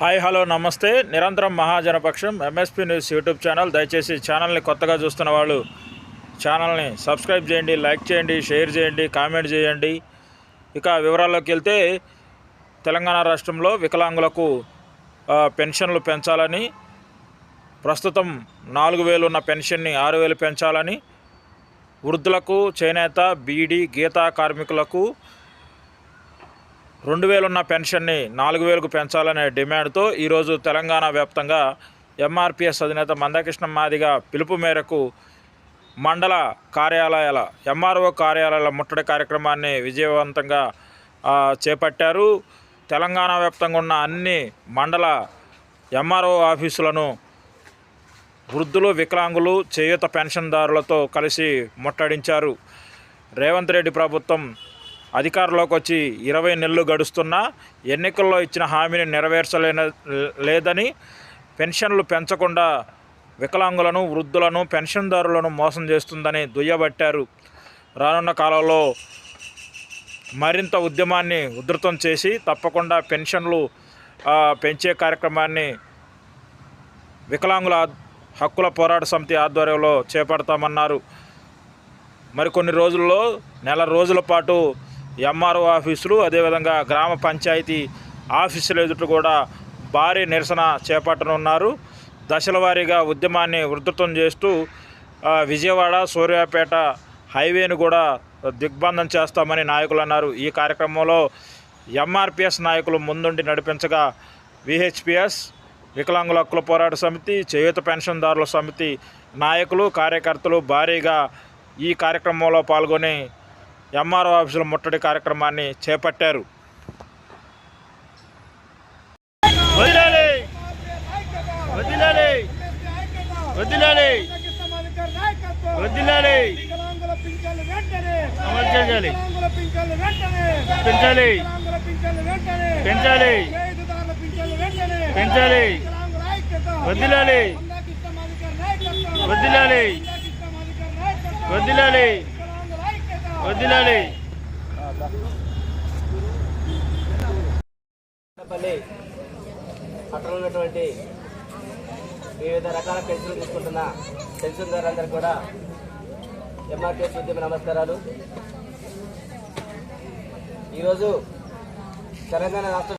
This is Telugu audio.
హాయ్ హలో నమస్తే. నిరంతరం మహాజనపక్షం ఎంఎస్పీ న్యూస్ యూట్యూబ్ ఛానల్. దయచేసి ఛానల్ని కొత్తగా చూస్తున్న వాళ్ళు ఛానల్ని సబ్స్క్రైబ్ చేయండి లైక్ చేయండి షేర్ చేయండి కామెంట్ చేయండి. ఇక వివరాల్లోకి వెళ్తే తెలంగాణ రాష్ట్రంలో వికలాంగులకు పెన్షన్లు పెంచాలని ప్రస్తుతం నాలుగు వేలు ఉన్న పెన్షన్ని ఆరు వేలు పెంచాలని వృద్ధులకు చేనేత బీడీ గీతా కార్మికులకు రెండు వేలున్న పెన్షన్ని నాలుగు వేలకు పెంచాలనే డిమాండ్తో ఈరోజు తెలంగాణ వ్యాప్తంగా ఎంఆర్పిఎస్ అధినేత మందకృష్ణ మాదిగ పిలుపు మేరకు మండల కార్యాలయాల ఎంఆర్ఓ కార్యాలయాల ముట్టడి కార్యక్రమాన్ని విజయవంతంగా చేపట్టారు. తెలంగాణ వ్యాప్తంగా ఉన్న అన్ని మండల ఎంఆర్ఓ ఆఫీసులను వృద్ధులు వికలాంగులు చేయూత పెన్షన్దారులతో కలిసి ముట్టడించారు. రేవంత్ రెడ్డి ప్రభుత్వం అధికారంలోకి వచ్చి ఇరవై నెలలు గడుస్తున్నా ఎన్నికల్లో ఇచ్చిన హామీని నెరవేర్చలేన లేదని పెన్షన్లు పెంచకుండా వికలాంగులను వృద్ధులను పెన్షన్దారులను మోసం చేస్తుందని దుయ్యబట్టారు. రానున్న కాలంలో మరింత ఉద్యమాన్ని ఉధృతం చేసి తప్పకుండా పెన్షన్లు పెంచే కార్యక్రమాన్ని వికలాంగుల హక్కుల పోరాట సమితి ఆధ్వర్యంలో చేపడతామన్నారు. మరికొన్ని రోజుల్లో నెల రోజుల పాటు ఎంఆర్ఓ ఆఫీసులు అదేవిధంగా గ్రామ పంచాయతీ ఆఫీసుల ఎదుట కూడా భారీ నిరసన చేపట్టనున్నారు. దశల వారీగా ఉద్యమాన్ని ఉధృతం చేస్తూ విజయవాడ సూర్యాపేట హైవేను కూడా దిగ్బంధం చేస్తామని నాయకులు అన్నారు. ఈ కార్యక్రమంలో ఎంఆర్పిఎస్ నాయకులు ముందుండి నడిపించగా విహెచ్పిఎస్ వికలాంగుల హక్కుల పోరాట సమితి చేయూత పెన్షన్దారుల సమితి నాయకులు కార్యకర్తలు భారీగా ఈ కార్యక్రమంలో పాల్గొని ఎంఆర్ఓ ఆఫీసుల ముట్టడి కార్యక్రమాన్ని చేపట్టారు. వదిలాలి. వదిలాలి. వదిలాలి. పెంచాలి. పెంచాలి. పెంచాలి. వదిలాలి. వదిలాలి. వదిలాలి. వదిలాలి పల్లి ఉన్నటువంటి వివిధ రకాల పెన్షన్లు తీసుకుంటున్న పెన్షన్దారులందరికీ కూడా ఎంఆర్టీఎస్ ఉద్యమ నమస్కారాలు. ఈరోజు తెలంగాణ రాష్ట్ర